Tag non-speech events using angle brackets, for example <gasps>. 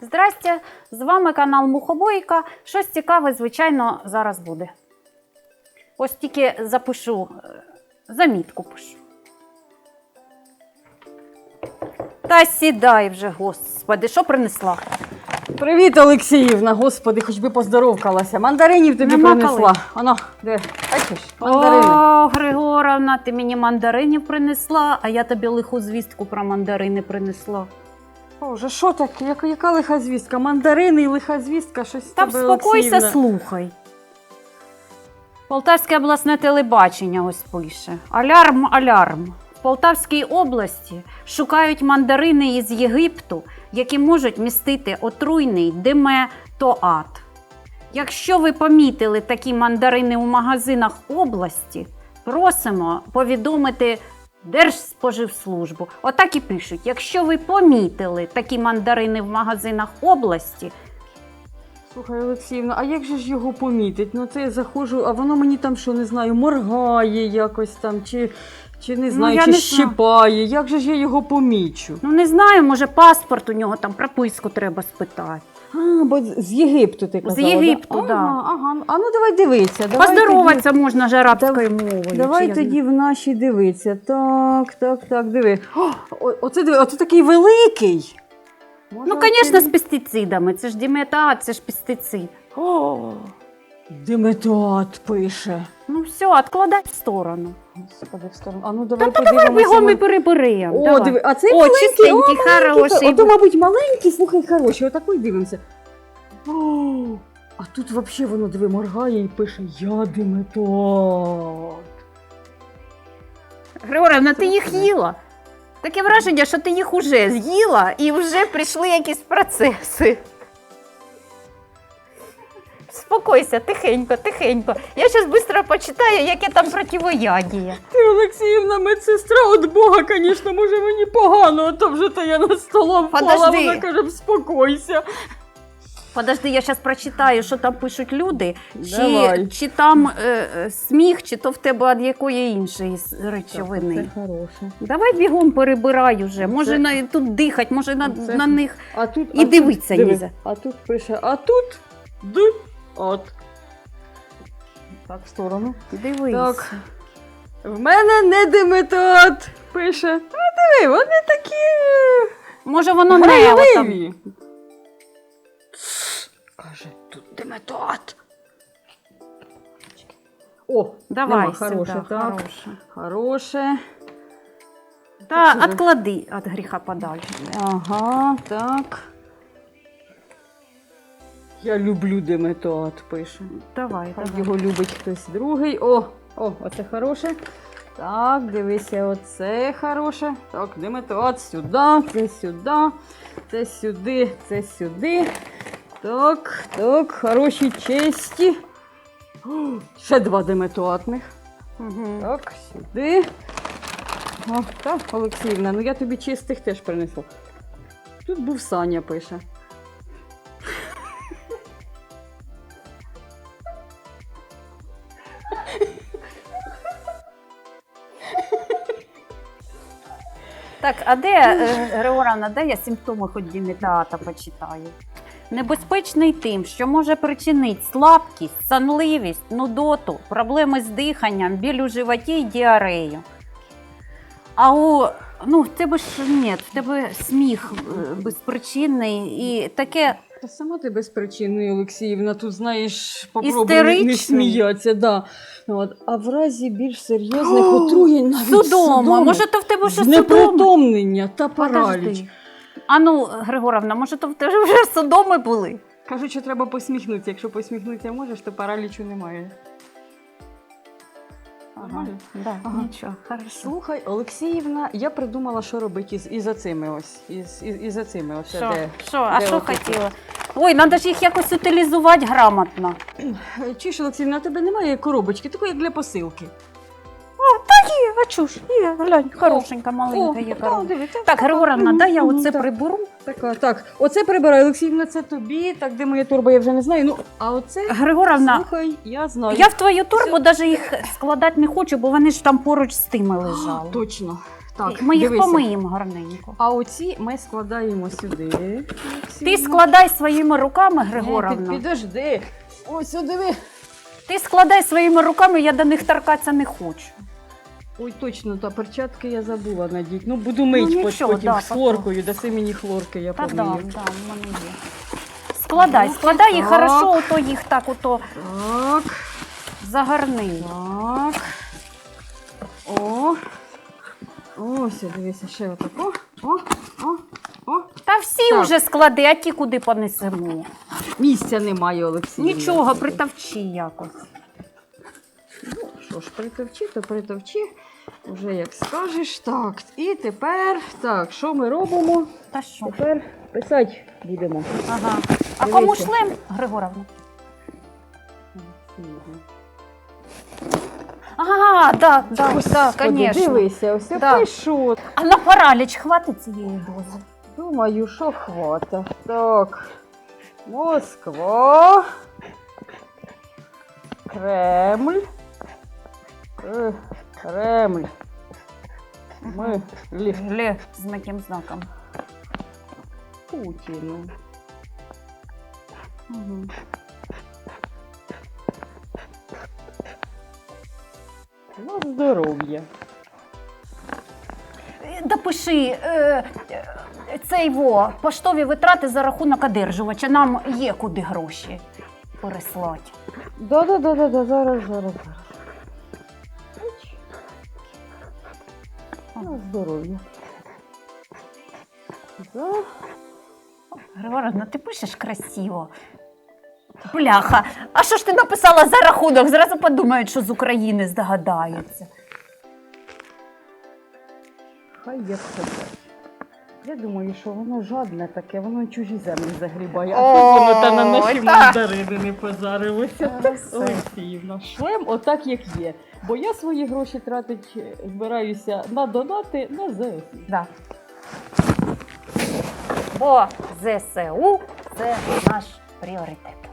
Здрастя, з вами канал Мухобойка. Щось цікаве, звичайно, зараз буде. Ось тільки запишу, е, замітку пишу. Та сідай вже, господи, що принесла? Привіт, Олексіївна. Господи, хоч би поздоровкалася. Мандаринів тобі Нема принесла. Оно, де? Бачиш? Мандарини. О, Григоровна, ти мені мандаринів принесла, а я тобі лиху звістку про мандарини принесла. Боже, що таке? Яка, яка лиха звістка? Мандарини і лиха звістка, щось з Та тебе, Олексіївна. слухай. Полтавське обласне телебачення ось пише. Алярм, алярм. В Полтавській області шукають мандарини із Єгипту, які можуть містити отруйний диметоат. Якщо ви помітили такі мандарини у магазинах області, просимо повідомити Держспоживслужбу. Отак і пишуть: якщо ви помітили такі мандарини в магазинах області, Слухай, Олексіївна, а як же ж його помітить? Ну це я заходжу, а воно мені там що не знаю, моргає якось там, чи, чи не знаю, Ну, чи не знаю. щипає. Як же ж я його помічу? Ну не знаю, може паспорт у нього там прописку треба спитати. А, бо з Єгипту ти казала. Єгипту, да? да. Ага, ага. А ну давай дивитися. Давай Поздороватися можна ж арабською мовою. Давай тоді я тоді в нашій дивитися. Так, так, так, диви. О, оце диви, оце такий великий. Ну, звісно, оце- з пестицидами. Це ж діметат, це ж пестицид. О, Диметат пише. Ну все, відкладай в сторону. Господи, в сторону. А ну давай Та давай подивимося. бігом і О, переберемо. О, диви, а цей О, маленький, чистенький, о, маленький, хороший. Ото, мабуть, маленький, слухай, хороший. Отакий дивимося. О, а тут взагалі воно диви, моргає і пише Я диметат. Григорівна, ти їх їла? Таке враження, що ти їх уже з'їла і вже прийшли якісь процеси. Спокойся, тихенько, тихенько. Я зараз швидко почитаю, яке там противоядіє. Ти, Олексіївна, медсестра від Бога, звісно, може мені погано, а то вже та я на столом впала, Подожди. вона каже, вспокойся. Подожди, я зараз прочитаю, що там пишуть люди, чи, Давай. чи там е, е, сміх, чи то в тебе від якої іншої с- речовини. Це хороше. Давай бігом перебирай уже. Може Це- на, тут дихати, може на, Це- на них. А тут, І а дивиться тут, диви, нельзя. А тут пише, а тут д, от. Так, в сторону. Дивись. Так. В мене не диметат, пише. А диви, вони такі Може воно не грайливі. Каже, тут диметат. О, Давай, нема, хороше, сюди, так. хороше. Хороше. Та відклади від гріха подалі. Ага, так. Я люблю диметат, пише. Давай, давай. його любить хтось другий. О, о, оце хороше. Так, дивися, оце хороше. Так, диметат сюди, це сюди, це сюди, це сюди. Так, так, хороші честі. Ще два диметатних. Мгм. Так, сюди. О, так, Олексіївна, ну я тобі чистих теж принесла. Тут був Саня пише. Так, а де, е, де я симптоми хоч діметата почитаю? Небезпечний тим, що може причинити слабкість, сонливість, нудоту, проблеми з диханням, біль у животі і діарею. А у ну, тебе ж ні, в тебе сміх е, безпричинний і таке Та сама ти без причини, Олексіївна, тут знаєш, попробуй не, сміятися, да. Ну, От, а в разі більш серйозних <gasps> отруєнь навіть судома. Може, то в тебе вже судома? та параліч. Подожди. А ну, Григоровна, може, то в тебе вже судоми були? Кажуть, що треба посміхнутися. Якщо посміхнутися можеш, то паралічу немає. Нормально? Да, Ага. Нічого, хорошо. Слухай, Олексіївна, я придумала, що робити із, із цими ось. Із, із, із оцими ось. Що? Де. Що? А де що отут? хотіла? Ой, треба ж їх якось утилізувати грамотно. Ж, Олексіївна, у тебе немає коробочки, такої як для посилки. А? Є, глянь, хорошенька, маленька є диви, це Так, Григоровна, дай я оце так. приберу. Така, так, оце прибираю, Олексіївна, це тобі. Так, де моя торба, я вже не знаю. Ну, а оце, Григоровна, слухай, я знаю. я в твою торбу навіть їх складати не хочу, бо вони ж там поруч з тими лежали. Точно, Так, Ми їх дивися. помиємо гарненько. А оці ми складаємо сюди. Ти складай своїми руками, Григоровна. Григоровна. Підожди. Ось сюди. ви. Ти складай своїми руками, я до них торкатися не хочу. Ой, точно, та перчатки я забула надіть. Ну, буду мить Ну, нічого, потім да, з хлоркою, даси мені хлорки, я Та да, да, в мене є. Складай, Ну, складай і так. хорошо ото їх так ото Так, загарни. так. О. Ось, дивися, ще отако. О, о, о. Та всі Так. вже склади, а ті куди понесемо. Місця немає, Олексій. Нічого, притовчи якось. Ну, що ж, притовчи, то притовчи. Уже як скажеш. Так, і тепер, так, що ми робимо? Та що? Тепер писати будемо. Ага. А Дивися. кому шлем, Григоровна? Ага, да, да, да, Господи, конечно. Дивися, ось Да. пишу. А на параліч хватить цієї дози? Думаю, що хвата. Так. Москва. Кремль. Е, Кремль. Ми лі Ле з таким знаком. Путіну. Угу. На здоров'я. Допиши е, е, цей во, поштові витрати за рахунок одержувача. Нам є куди гроші переслати. Да-да-да-да, зараз, зараз, зараз. На здоров'я. За Григорівна, ти пишеш красиво. Бляха, а що ж ти написала за рахунок? Зразу подумають, що з України здогадаються. Хай як хотять. Я думаю, що воно жадне таке, воно чужі землі загрібає, а тут воно та на наші мандарини не позарилося. Олексіївна, шлем отак як є. Бо я свої гроші тратить е, збираюся на донати на ЗСУ. Да. Бо ЗСУ це наш пріоритет.